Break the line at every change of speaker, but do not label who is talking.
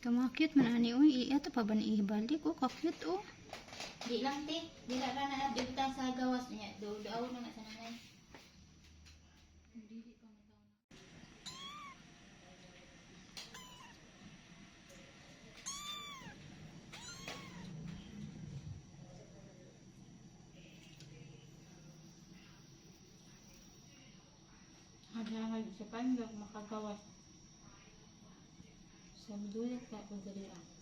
Kamakit man ani uy, iya ta pa ba ni ibalik o kakit o.
Di lang ti, di na ra na dibutang sa gawas niya. Do daw na nga sa nanay. Hadangag sa kandag makagawas. saya menulis kayak penderitaan.